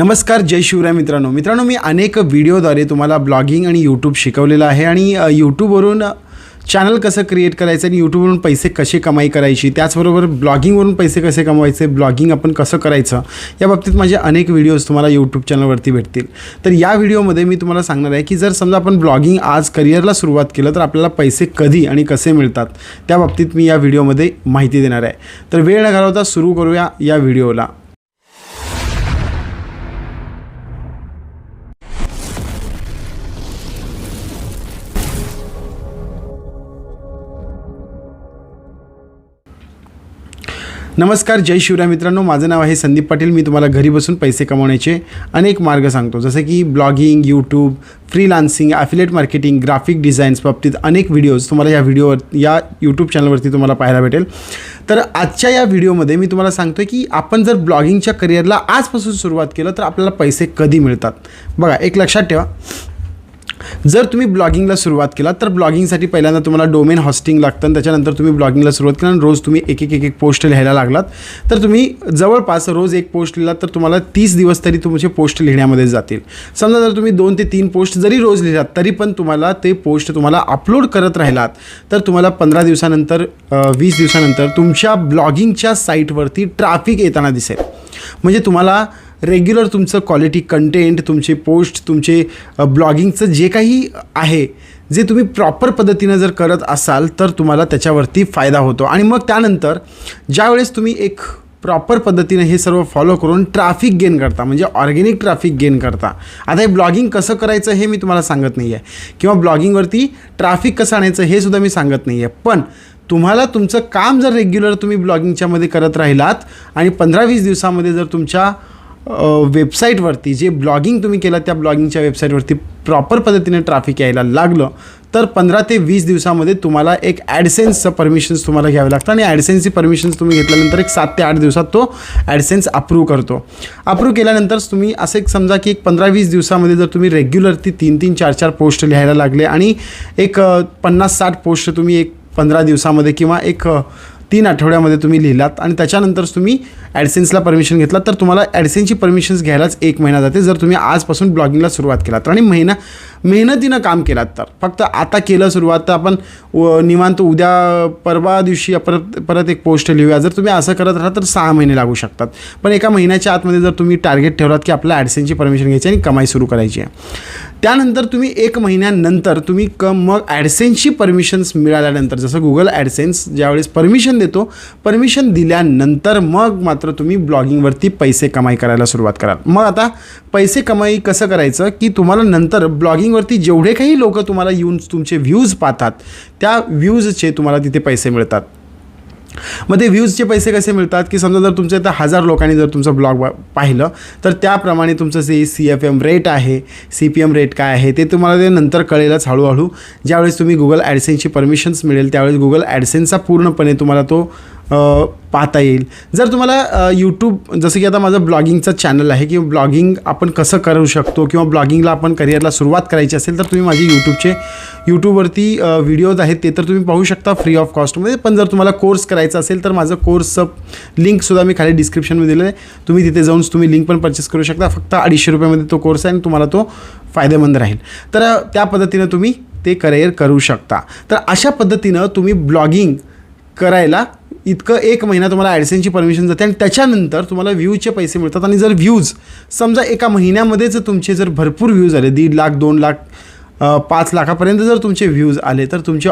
नमस्कार जय शिवराय मित्रांनो. मित्रांनो मी अनेक व्हिडिओद्वारे तुम्हाला ब्लॉगिंग आणि यूट्यूब शिकवलेलं आहे आणि यूट्यूबवरून चॅनल कसं क्रिएट करायचं आणि यूट्यूबवरून पैसे कसे कमाई करायची त्याचबरोबर ब्लॉगिंगवरून पैसे कसे कमवायचे ब्लॉगिंग आपण कसं करायचं या बाबतीत माझे अनेक व्हिडिओज तुम्हाला यूट्यूब चॅनलवरती भेटतील. तर या व्हिडिओमध्ये मी तुम्हाला सांगणार आहे की जर समजा आपण ब्लॉगिंग आज करिअरला सुरुवात केलं तर आपल्याला पैसे कधी आणि कसे मिळतात त्या बाबतीत मी या व्हिडिओमध्ये माहिती देणार आहे. तर वेळ न घालवता सुरू करूया या व्हिडिओला. नमस्कार जय शिवराय मित्रांनो. माझं नाव आहे संदीप पाटील. मी तुम्हाला घरी बसून पैसे कमवण्याचे अनेक मार्ग सांगतो. जसे की blogging YouTube freelancing affiliate marketing graphic designs बाबतीत अनेक व्हिडिओज तुम्हाला या व्हिडिओवर या यूट्यूब चॅनलवरती तुम्हाला पाहायला भेटेल. तर आजच्या या व्हिडिओमध्ये मी तुम्हाला सांगतो की आपण जर ब्लॉगिंगच्या करिअरला आजपासून सुरुवात केलं तर आपल्याला पैसे कधी मिळतात? बघा एक लक्षात ठेवा. जर तुम्ही ब्लॉगिंगला सुरुवात केला तर ब्लॉगिंगसाठी पहिल्यांदा तुम्हाला डोमेन हॉस्टिंग लागतं आणि त्याच्यानंतर तुम्ही ब्लॉगिंगला सुरुवात केला आणि रोज तुम्ही एक एक एक एक पोस्ट लिहायला लागलात. तर तुम्ही जवळपास रोज एक पोस्ट लिहिलात तर तुम्हाला तीस दिवस तरी तुमचे पोस्ट लिहिण्यामध्ये जातील. समजा जर तुम्ही दोन ते तीन पोस्ट जरी रोज लिहिलात तरी पण तुम्हाला ते पोस्ट तुम्हाला अपलोड करत राहिलात तर तुम्हाला पंधरा दिवसानंतर वीस दिवसानंतर तुमच्या ब्लॉगिंगच्या साईटवरती ट्रॅफिक येताना दिसेल. म्हणजे तुम्हाला रेग्युलर तुमचं क्वालिटी कंटेंट तुमचे पोस्ट तुमचे ब्लॉगिंगचं जे काही आहे जे तुम्ही प्रॉपर पद्धतीनं जर करत असाल तर तुम्हाला त्याच्यावरती फायदा होतो. आणि मग त्यानंतर ज्यावेळेस तुम्ही एक प्रॉपर पद्धतीनं हे सर्व फॉलो करून ट्रॅफिक गेन करता म्हणजे ऑर्गेनिक ट्रॅफिक गेन करता. आता हे ब्लॉगिंग कसं करायचं हे मी तुम्हाला सांगत नाही आहे किंवा ब्लॉगिंगवरती ट्रॅफिक कसं आणायचं हे सुद्धा मी सांगत नाही आहे पण तुम्हाला तुमचं काम जर रेग्युलर तुम्ही ब्लॉगिंगच्यामध्ये करत राहिलात आणि पंधरा वीस दिवसामध्ये जर तुमच्या वेबसाईटवरती जे ब्लॉगिंग तुम्ही केलं त्या ब्लॉगिंगच्या वेबसाईटवरती प्रॉपर पद्धतीने ट्रॅफिक यायला लागलं तर पंधरा ते वीस दिवसामध्ये तुम्हाला एक ॲडसेन्सचं परमिशन्स तुम्हाला घ्यावे लागतं आणि ॲडसेन्सची परमिशन्स तुम्ही घेतल्यानंतर एक सात ते आठ दिवसात तो ॲडसेन्स अप्रूव्ह करतो. अप्रूव्ह केल्यानंतर तुम्ही असं एक समजा की एक पंधरा वीस दिवसामध्ये जर तुम्ही रेग्युलर ती तीन तीन चार चार पोस्ट लिहायला लागले आणि एक पन्नास साठ पोस्ट तुम्ही एक पंधरा दिवसामध्ये किंवा एक तीन आठवड्यामध्ये तुम्ही लिहिलात आणि त्याच्यानंतरच तुम्ही ॲडसेन्सला परमिशन घेतलात तर तुम्हाला ॲडसेन्सची परमिशन्स घ्यायलाच एक महिना जाते. जर तुम्ही आजपासून ब्लॉगिंगला सुरुवात केलात आणि महिना मेहनतीनं काम केलात तर फक्त आता केलं सुरुवात तर आपण निवांत उद्या परवा दिवशी परत परत एक पोस्ट लिहूया. जर तुम्ही असं करत राहा तर सहा महिने लागू शकतात. पण एका महिन्याच्या आतमध्ये जर तुम्ही टार्गेट ठेवलात की आपल्या ॲडसेन्सची परमिशन घ्यायची आणि कमाई सुरू करायची आहे. त्यानंतर तुम्ही एक महिन्यानंतर तुम्ही क मग ॲडसेन्सची परमिशन्स मिळाल्यानंतर जसं गुगल ॲडसेन्स ज्यावेळेस परमिशन देतो परमिशन दिल्यानंतर मग मात्र तुम्ही ब्लॉगिंगवरती पैसे कमाई करायला सुरुवात कराल. मग आता पैसे कमाई कसं करायचं? की तुम्हाला नंतर ब्लॉगिंगवरती जेवढे काही लोक तुम्हाला येऊन तुमचे व्ह्यूज पाहतात त्या व्ह्यूजचे तुम्हाला तिथे पैसे मिळतात. मग ते व्ह्यूजचे पैसे कसे मिळतात? की समजा जर तुमच्या इथं हजार लोकांनी जर तुमचं ब्लॉग पाहिलं तर त्याप्रमाणे तुमचं जे सी एफ एम रेट आहे सी पी एम रेट काय आहे ते तुम्हाला ते नंतर कळेलच हळूहळू. ज्यावेळेस तुम्ही गुगल ॲडसेन्सची परमिशन्स मिळेल त्यावेळेस गुगल ॲडसेन्सचा पूर्णपणे तुम्हाला तो पाहता येईल. जर तुम्हाला यूट्यूब जसं की आता माझं ब्लॉगिंगचं चॅनल आहे किंवा ब्लॉगिंग आपण कसं करू शकतो किंवा ब्लॉगिंगला आपण करिअरला सुरुवात करायची असेल तर तुम्ही माझी यूट्यूबचे यूट्यूबवरती व्हिडिओज आहेत ते तर तुम्ही पाहू शकता फ्री ऑफ कॉस्टमध्ये पण जर तुम्हाला कोर्स करायचा असेल तर माझं कोर्सचं लिंकसुद्धा मी खाली डिस्क्रिप्शनमध्ये दिलं आहे. तुम्ही तिथे जाऊन तुम्ही लिंक पण परचेस करू शकता. फक्त अडीचशे रुपयामध्ये तो कोर्स आहे आणि तुम्हाला तो फायदेमंद राहील. तर त्या पद्धतीनं तुम्ही ते करिअर करू शकता. तर अशा पद्धतीनं तुम्ही ब्लॉगिंग करायला इतकं एक महिना तुम्हाला ॲडसेनची परमिशन जाते आणि त्याच्यानंतर तुम्हाला व्ह्यूजचे पैसे मिळतात. आणि जर व्ह्यूज समजा एका महिन्यामध्येच तुमचे जर भरपूर व्ह्यूज आले दीड लाख दोन लाख पाच लाखापर्यंत जर तुमचे व्ह्यूज आले तर तुमचे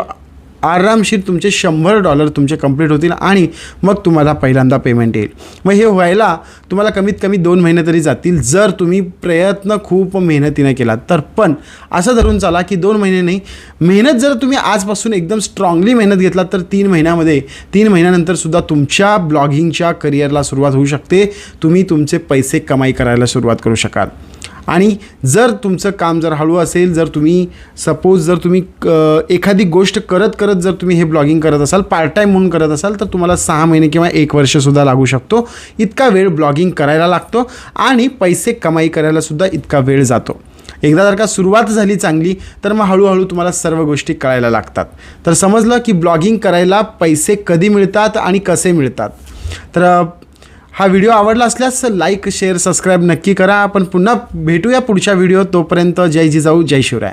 आरामशीर तुमचे शंभर डॉलर तुमचे कंप्लीट होतील आणि मग तुम्हाला पहिल्यांदा पेमेंट येईल. मग हे व्हायला तुम्हाला कमीत कमी दोन महिने तरी जातील जर तुम्ही प्रयत्न खूप मेहनतीने केलात. तर पण असं धरून चाला की दोन महिने नाही मेहनत जर तुम्ही आजपासून एकदम स्ट्रॉंगली मेहनत घेतलात तर तीन महिन्यामध्ये तीन महिन्यानंतरसुद्धा तुमच्या ब्लॉगिंगच्या करिअरला सुरुवात होऊ शकते. तुम्ही तुमचे पैसे कमाई करायला सुरुवात करू शकाल. आणि जर तुमचं काम जर हळू असेल जर तुम्ही सपोज जर तुम्ही एखादी गोष्ट करत करत जर तुम्ही हे ब्लॉगिंग करत असाल पार्ट टाईम म्हणून करत असाल तर तुम्हाला सहा महिने किंवा एक वर्षसुद्धा लागू शकतो. इतका वेळ ब्लॉगिंग करायला लागतो आणि पैसे कमाई करायलासुद्धा इतका वेळ जातो. एकदा जर का सुरुवात झाली चांगली तर मग हळूहळू तुम्हाला सर्व गोष्टी कळायला लागतात. तर समजलं की ब्लॉगिंग करायला पैसे कधी मिळतात आणि कसे मिळतात? तर हा व्हिडिओ आवडला असल्यास लाईक शेअर सबस्क्राईब नक्की करा. आपण पुन्हा भेटूया पुढच्या व्हिडिओ तोपर्यंत जय जिजाऊ जय शिवराय.